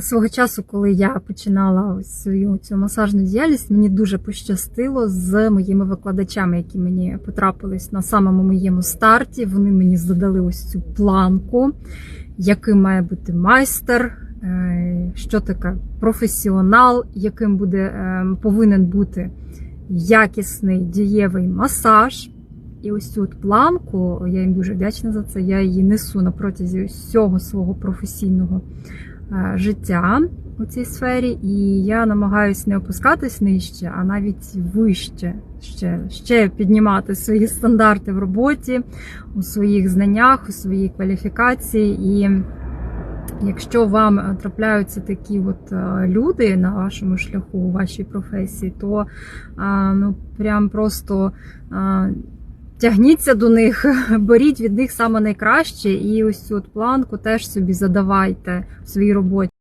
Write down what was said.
Свого часу, коли я починала ось свою цю масажну діяльність, мені дуже пощастило з моїми викладачами, які мені потрапились на самому моєму старті. Вони мені задали ось цю планку, яким має бути майстер, е, що таке професіонал, яким буде е, повинен бути якісний дієвий масаж. І ось цю от планку, я їм дуже вдячна за це. Я її несу на протязі всього свого професійного життя у цій сфері, і я намагаюся не опускатись нижче, а навіть вище ще, ще піднімати свої стандарти в роботі, у своїх знаннях, у своїй кваліфікації. І якщо вам е, трапляються такі от е, люди на вашому шляху, у вашій професії, то ну прям просто. Тягніться до них, беріть від них саме найкраще, і ось цю от планку теж собі задавайте в своїй роботі.